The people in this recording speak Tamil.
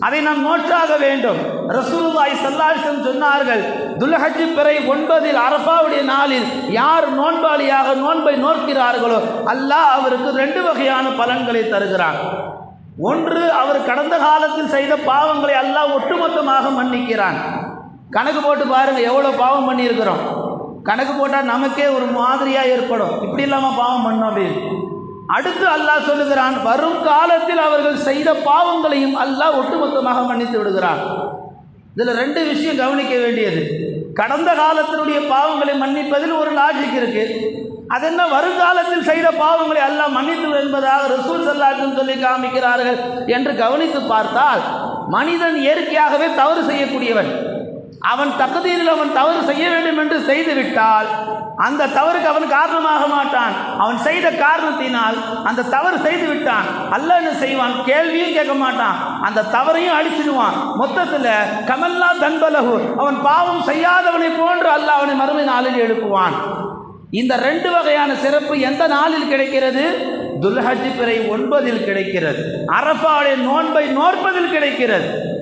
அதை நாம் நோற்றாக வேண்டும். ரசூலுல்லாஹி ஸல்லல்லாஹு சொன்னார்கள் துல்ஹஜி பிறை ஒன்பதில் அரபாவுடைய நாளில் யார் நோன்பாளியாக நோன்பை நோக்கிறார்களோ அல்லாஹ் அவருக்கு ரெண்டு வகையான பலன்களை தருகிறான். ஒன்று அவர் கடந்த காலத்தில் செய்த பாவங்களை அல்லாஹ் ஒட்டுமொத்தமாக மன்னிக்கிறான். கணக்கு போட்டு பாருங்க எவ்வளோ பாவம் பண்ணியிருக்கிறோம். கணக்கு போட்டால் நமக்கே ஒரு மாதிரியாக ஏற்படும். இப்படி இல்லாமல் பாவம் பண்ணோம். அப்படின்னு அடுத்து அல்லாஹ் சொல்லுகிறான் வரும் காலத்தில் அவர்கள் செய்த பாவங்களையும் அல்லாஹ் ஒட்டுமொத்தமாக மன்னித்து விடுகிறான் இதில் ரெண்டு விஷயம் கவனிக்க வேண்டியது. கடந்த காலத்தினுடைய பாவங்களை மன்னிப்பதில் ஒரு லாஜிக் இருக்கு. அது என்ன? வருங்காலத்தில் செய்த பாவங்களை அல்லாஹ் மன்னித்து என்பதாக ரசூல் சல்லாக்கும் சொல்லி காமிக்கிறார்கள் என்று கவனித்து பார்த்தால் மனிதன் இயற்கையாகவே தவறு செய்யக்கூடியவன். அவன் தகுதியில் அவன் தவறு செய்ய வேண்டும் என்று செய்துவிட்டால் அந்த தவறுக்கு அவன் காரணமாக மாட்டான். அவன் செய்த காரணத்தினால் அந்த தவறு செய்து விட்டான் அல்ல என்ன செய்வான்? கேள்வியும் கேட்க மாட்டான். அந்த தவறையும் அழிச்சிடுவான். மொத்தத்தில் கமல்லா தன்பலகு. அவன் பாவம் செய்யாதவனை போன்று அல்ல அவனை மறுமை நாளில் எழுப்புவான். இந்த ரெண்டு வகையான சிறப்பு எந்த நாளில் கிடைக்கிறது? துல்ஹஜி பிறை ஒன்பதில் கிடைக்கிறது. அரபாவுடைய நோன்பை நோற்பதில் கிடைக்கிறது.